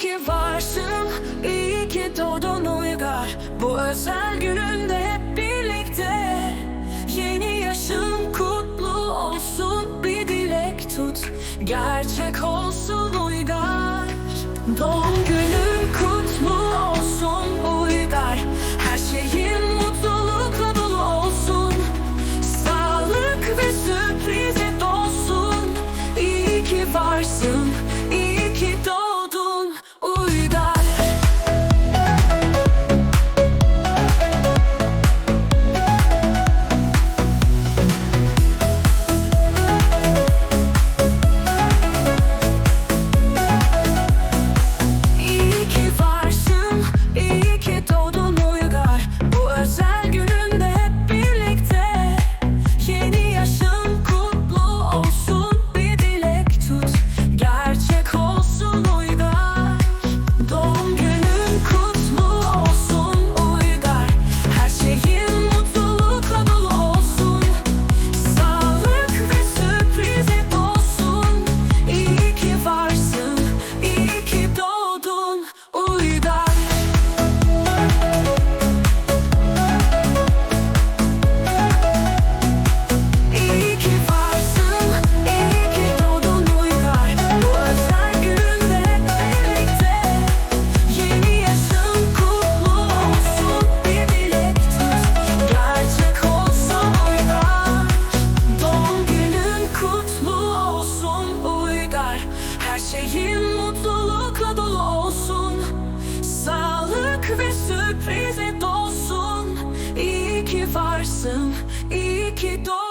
ki varsın, iyi ki doğdun uygar. Bu özel gününde hep birlikte. Yeni yaşın kutlu olsun. Bir dilek tut. Gerçek olsun uygar. Doğum günün kutlu olsun uygar. Her şeyin mutlulukla dolu olsun. Sağlık ve sürprize dolsun. İyi ki varsın. şeyin mutlulukla dolu olsun. Sağlık ve sürprize dolsun. İyi ki varsın, iyi ki doğdun.